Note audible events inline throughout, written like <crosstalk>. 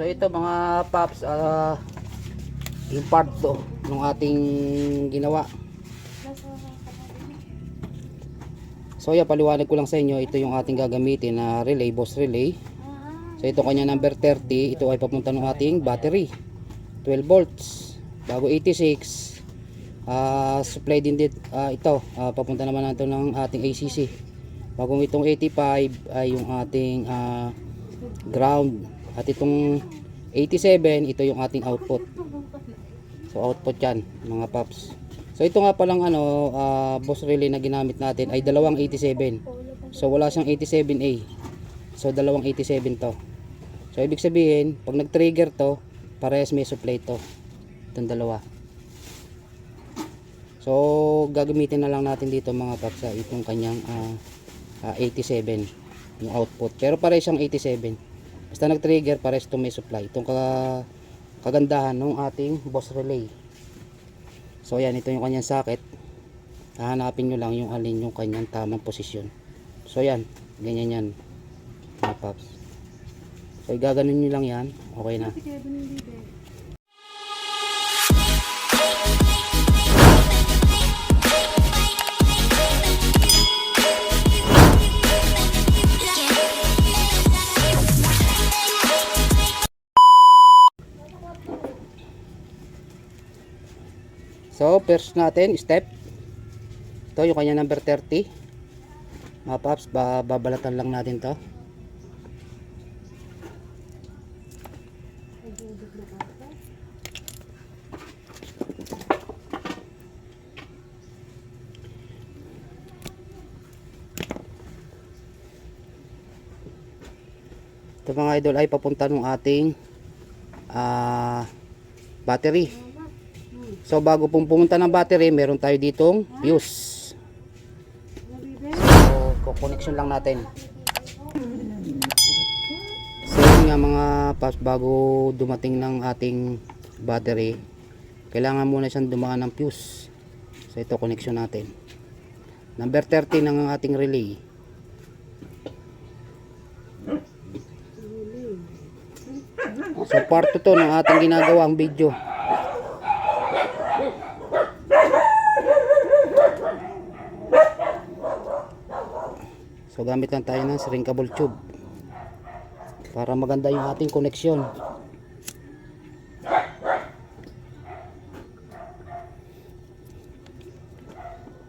So ito mga paps, ah yung part to ng ating ginawa. So yeah, paliwanag ko lang sa inyo, ito yung ating gagamitin na relay, boss relay. So ito kanya number 30, ito ay papunta ng ating battery. 12 volts, bago 86. ah supply din dit, ah, ito, ah, papunta naman natin ng ating ACC. Bagong itong 85 ay yung ating ah, ground. At itong 87, ito yung ating output. So output yan, mga paps. So ito nga palang ano, ah, boss relay na ginamit natin ay dalawang 87. So wala siyang 87A. So dalawang 87 to. So ibig sabihin, pag nag-trigger to, parehas may supply to. Itong dalawa. So gagamitin na lang natin dito mga paps ah, itong kanyang ah, ah, 87 yung output. Pero parehas siyang 87. Basta nag-trigger, parehas to may supply. Itong ka- kagandahan ng ating boss relay. So ayan, ito yung kanyang socket. Hahanapin nyo lang yung alin yung kanyang tamang posisyon. So ayan, ganyan yan. Mga paps. So gaganon nyo lang yan. Okay na. So first natin, step. Ito yung kanya number 30. Mga paps, ba babalatan lang natin to. Ito mga idol ay papunta ng ating ah, battery. So bago pong pumunta ng battery, meron tayo ditong fuse. So ko-connection lang natin. So yun nga mga paps, bago dumating ng ating battery, kailangan muna siyang dumaan ng fuse. So ito connection natin. Number 30 ng ating relay. So part 2 to ng ating ginagawang video. So gamit lang tayo ng shrinkable tube para maganda yung ating koneksyon.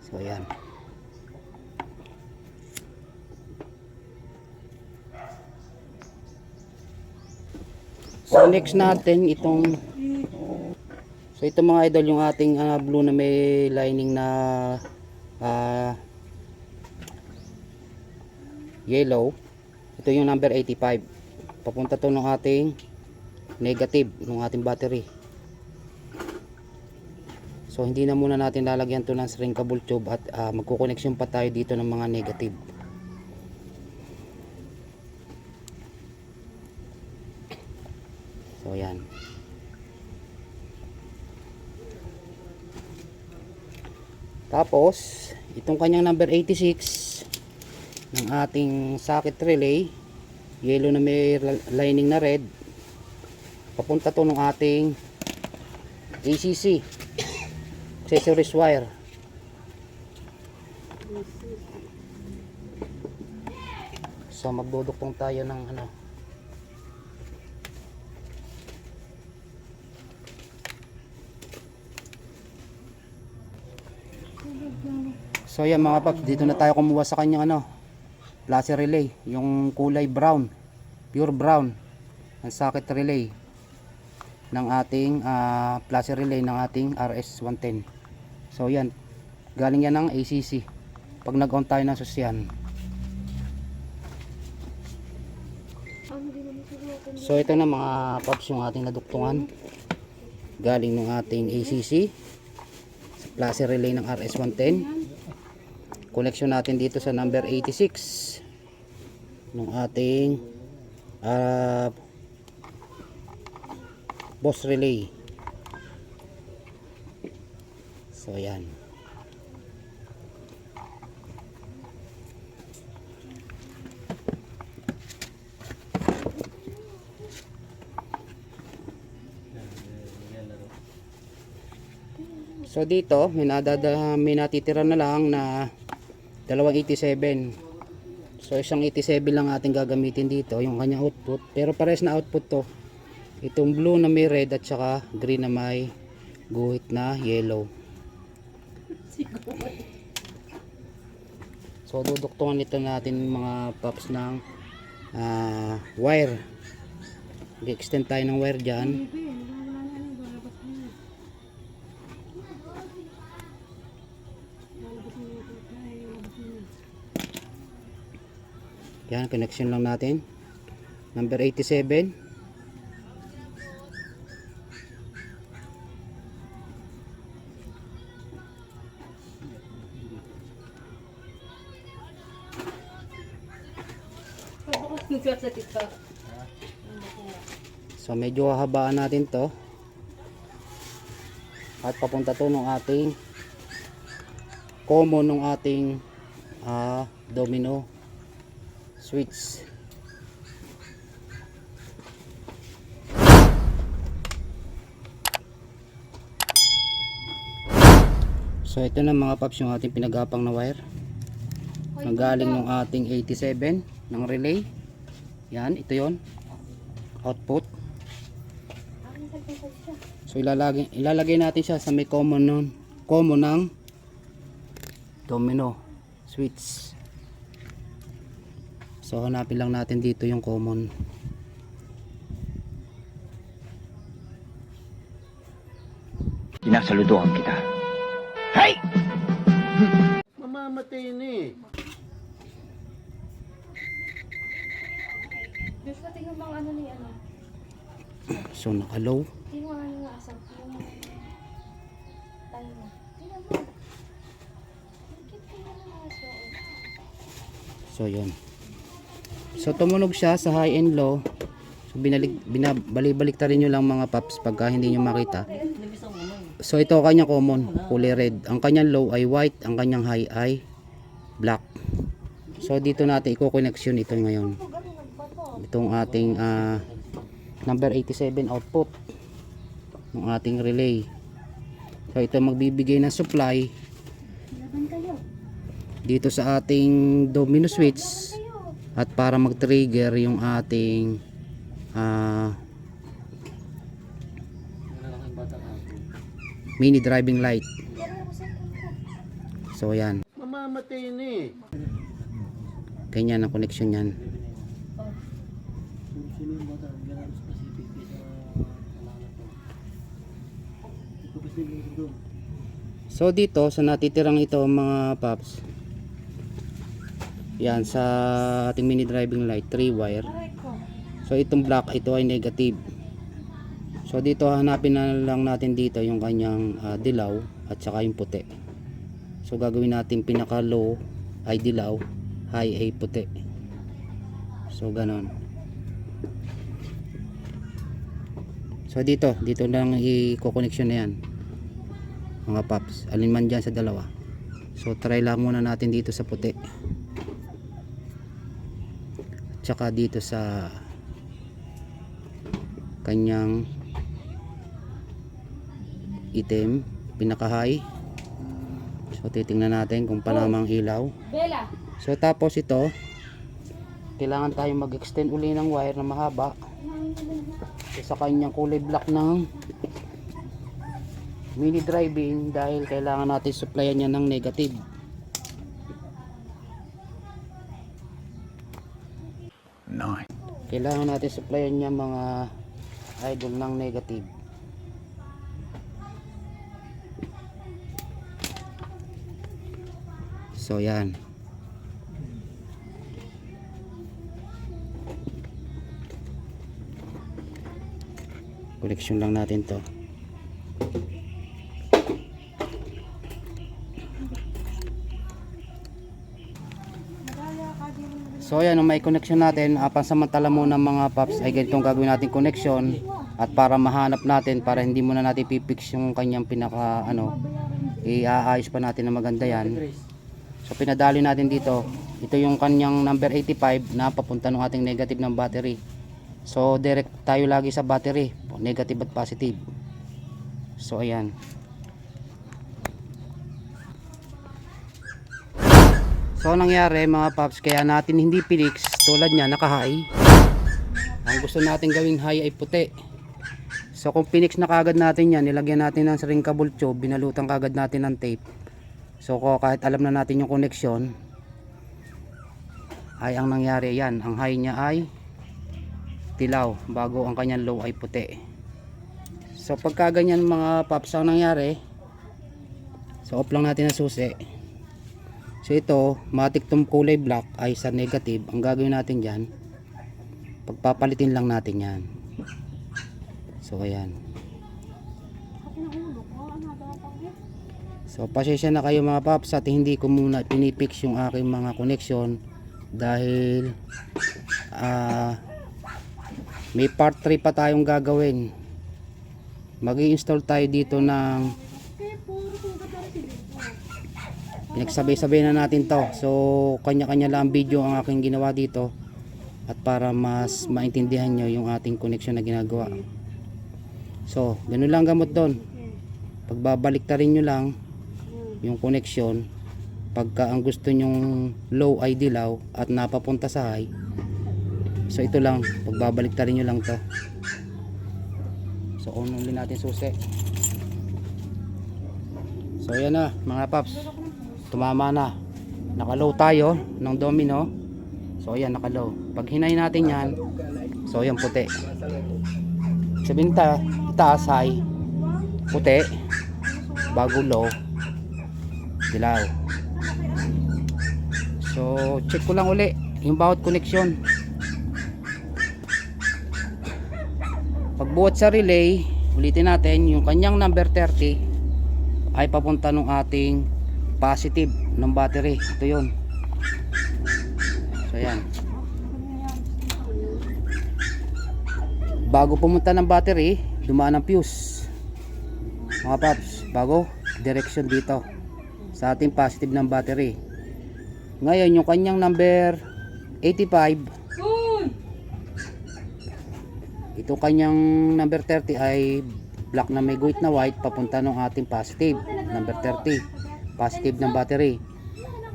So ayan. So next natin itong So ito mga idol yung ating ah, blue na may lining na ah, yellow. Ito yung number 85 papunta to ng ating negative ng ating battery. So hindi na muna natin lalagyan to ng shrinkable tube at uh, magkukoneksyon pa tayo dito ng mga negative. So yan tapos itong kanyang number 86 ng ating socket relay. Yellow na may lining na red. Papunta to ng ating ACC accessories wire. So magduduktong tayo ng ano so yan mga paps dito na tayo kumuha sa kanyang ano Placer relay, yung kulay brown, pure brown, ang socket relay ng ating uh, Placer relay ng ating RS110. So yan, galing yan ng ACC. Pag nag-on tayo ng susyan. So ito na mga paps yung ating naduktungan. Galing ng ating ACC. Placer relay ng RS110 connection natin dito sa number 86 ng ating uh, boss relay. So yan. So dito, may, nadadala, may natitira na lang na 287 So isang 87 lang ating gagamitin dito, yung kanyang output. Pero pares na output to. Itong blue na may red at saka green na may guhit na yellow. So duduktungan nito natin mga pops ng ah, wire. Mag-extend tayo ng wire dyan. Yan, connection lang natin. Number 87. sa TikTok. So medyo hahabaan natin to. At papunta to ng ating common ng ating ah, domino switch. So ito na mga paps yung ating pinagapang na wire. Nanggaling ng ating 87 ng relay. Yan, ito yon output. So ilalagay ilalagay natin siya sa may common nun, common ng domino switch. So hanapin lang natin dito yung common. Sinasaludohan kita. Hey! Mamamatay na eh. Diyos ko, tingnan mo ang ano ni ano. So naka-low. Tingnan mo ang nga asap. Yung tayo mo. Tingnan mo. So yun. So tumunog siya sa high and low. So binalik binabalik ta rin nyo lang mga paps pagka hindi nyo makita. So ito ang kanyang common, kulay red. Ang kanyang low ay white, ang kanyang high ay black. So dito natin i-connection ito ngayon. Itong ating ah, number 87 output ng ating relay. So ito magbibigay ng supply dito sa ating domino switch. At para mag-trigger yung ating ah, mini driving light. So yan, Mamamatay na eh. ganyan ang connection yan. So dito sa natitirang ito mga paps. Yan sa ating mini driving light 3 wire. So itong black ito ay negative. So dito hanapin na lang natin dito yung kanyang ah, dilaw at saka yung puti. So gagawin natin pinaka low ay dilaw, high ay puti. So ganon. So dito, dito lang i-connection na yan. Mga paps, alin man dyan sa dalawa. So try lang muna natin dito sa puti. Tsaka dito sa kanyang itim, pinaka high. So titingnan natin kung panamang ilaw. Bella. So tapos ito, kailangan tayo mag-extend uli ng wire na mahaba sa kanyang kulay black ng mini driving dahil kailangan natin supplyan niya ng negative. Kailangan natin supplyan niya mga idol ng negative. So yan. Connection lang natin to. So ayan, nung may connection natin, uh, pansamantala muna mga paps ay ganitong gagawin natin connection at para mahanap natin, para hindi muna natin pipix yung kanyang pinaka ano, iaayos pa natin na maganda yan. So pinadali natin dito, ito yung kanyang number 85 na papunta ng ating negative ng battery. So direct tayo lagi sa battery, negative at positive. So ayan. So nangyari mga paps kaya natin hindi pinix tulad niya naka-high. Ang gusto natin gawing high ay puti. So kung pinix na kagad natin yan, nilagyan natin ng shrinkable tube, binalutan kagad natin ng tape. So kahit alam na natin yung connection, ay ang nangyari yan, ang high niya ay tilaw, bago ang kanyang low ay puti. So pagka ganyan mga paps ang nangyari, so off lang natin ang susi. So ito, matik tong kulay black ay sa negative. Ang gagawin natin dyan, pagpapalitin lang natin yan. So ayan. So pasensya na kayo mga paps at hindi ko muna pinipix yung aking mga connection dahil ah may part 3 pa tayong gagawin. Mag-i-install tayo dito ng pinagsabay-sabay na natin to. So kanya-kanya lang video ang aking ginawa dito. At para mas maintindihan nyo yung ating connection na ginagawa. So ganun lang gamot doon. Pagbabalik ta rin lang yung connection. Pagka ang gusto nyong low ay dilaw at napapunta sa high. So ito lang. Pagbabalik ta rin lang to. So on ulit natin susi. So yan na mga paps tumama na. Nakalow tayo ng domino. So ayan nakalow. Pag hinay natin yan so ayan puti. Sabihin ta itaas high puti bago low dilaw. So check ko lang uli yung bawat connection. Pagbuhat sa relay ulitin natin yung kanyang number 30 ay papunta ng ating positive ng battery. Ito yun. So yan bago pumunta ng battery dumaan ang fuse. Mga paps bago direction dito sa ating positive ng battery. Ngayon yung kanyang number 85 ito kanyang number 30 ay black na may guhit na white papunta ng ating positive number 30 positive ng battery.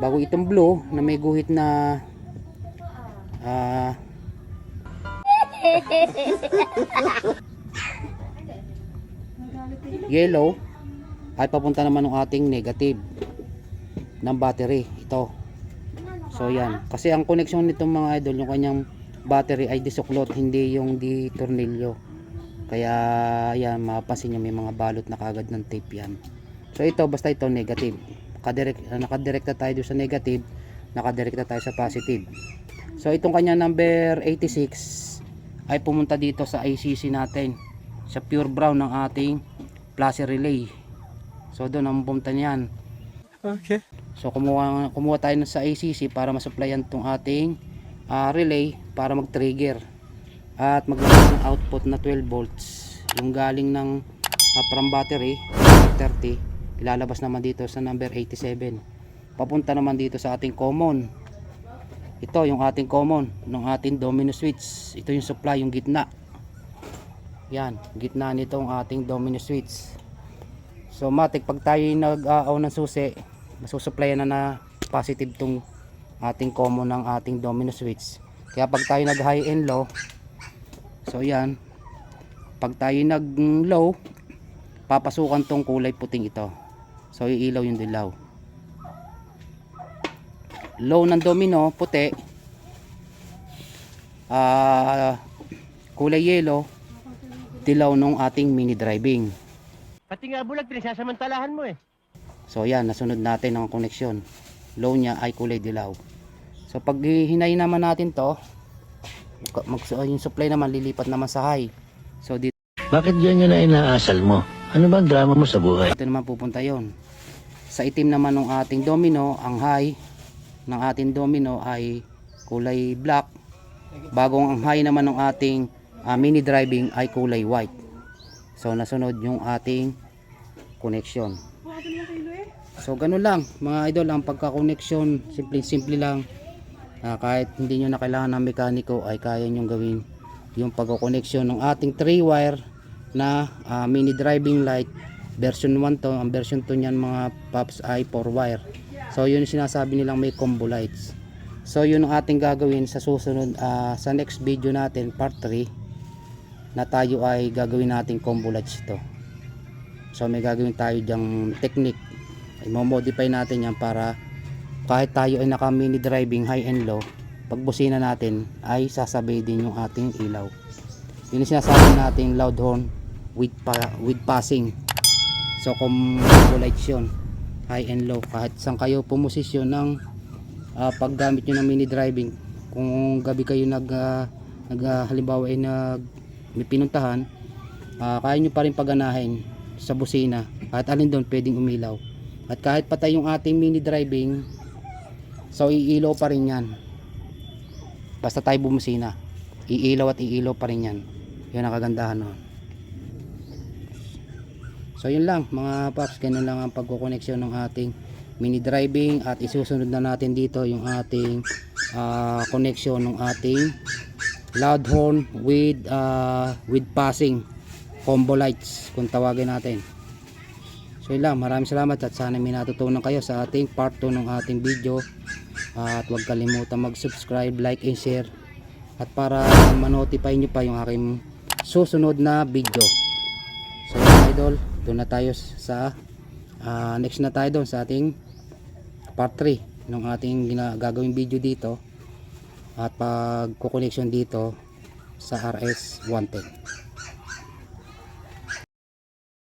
Bago itong blue na may guhit na ah <laughs> yellow ay papunta naman ng ating negative ng battery. Ito. So yan. Kasi ang connection nitong mga idol yung kanyang battery ay disuklot hindi yung di tornilyo kaya yan mapapansin nyo may mga balot na kagad ng tape yan so ito basta ito negative. Nakadirect, nakadirekta tayo doon sa negative nakadirekta tayo sa positive. So itong kanya number 86 ay pumunta dito sa ACC natin sa pure brown ng ating plus relay. So doon ang pumunta niyan. Okay. So kumuha, kumuha tayo sa ACC para masupplyan tong ating ah, relay para mag-trigger at maglabas ng output na 12 volts. Yung galing ng ah, from battery 30 ilalabas naman dito sa number 87. Papunta naman dito sa ating common. Ito yung ating common ng ating domino switch. Ito yung supply yung gitna. Yan, gitna nitong ating domino switch. So matik pag tayo nag-aaw ng susi, masusupplyan na na positive tong ating common ng ating domino switch. Kaya pag tayo nag high and low, so yan, pag tayo nag low, papasukan tong kulay puting ito. So iilaw yung dilaw. Low ng domino, puti. Ah, kulay yellow, dilaw nung ating mini driving. Pati nga bulag, pinasasamantalahan mo eh. So yan, nasunod natin ang koneksyon. Low niya ay kulay dilaw. So pag hinay naman natin to, mag, yung supply naman lilipat naman sa high. So dito Bakit ganyan na inaasal mo? Ano bang drama mo sa buhay? naman pupunta yon. Sa itim naman ng ating domino, ang high ng ating domino ay kulay black. Bagong ang high naman ng ating ah, mini driving ay kulay white. So nasunod yung ating connection. So ganun lang mga idol ang pagka-connection simple simple lang. Ah, kahit hindi nyo na kailangan ng mekaniko ay kaya nyo gawin yung pagko-connection ng ating 3 wire na ah, mini driving light version 1 to ang version 2 niyan mga paps ay 4 wire So yun yung sinasabi nilang may combo lights. So yun ang ating gagawin sa susunod ah, sa next video natin part 3 na tayo ay gagawin nating combo lights ito. So may gagawin tayo diyang technique. I-modify natin yan para kahit tayo ay naka mini driving high and low pag busina natin ay sasabay din yung ating ilaw. Yun yung sinasabi nating loud horn with, pa, with passing. So combo lights yun high and low kahit saan kayo pumosisyon ng ah, paggamit nyo ng mini driving kung gabi kayo nag, ah, nag ah, halimbawa ay nag may pinuntahan ah, kaya nyo pa rin paganahin sa busina kahit alin doon pwedeng umilaw. At kahit patay yung ating mini driving so iilaw pa rin yan. Basta tayo bumusina iilaw at iilaw pa rin yan. Yun ang kagandahan nun So yun lang mga paps, ganun lang ang pagkukoneksyon ng ating mini driving at isusunod na natin dito yung ating ah, connection ng ating loud horn with ah, with passing combo lights kung tawagin natin. So yun lang, maraming salamat at sana may natutunan kayo sa ating part 2 ng ating video at huwag kalimutan mag-subscribe, like and share at para ma-notify nyo pa yung aking susunod na video. So idol, doon na tayo sa ah, next na tayo doon sa ating part 3 ng ating gagawing video dito at pag connection dito sa RS 110.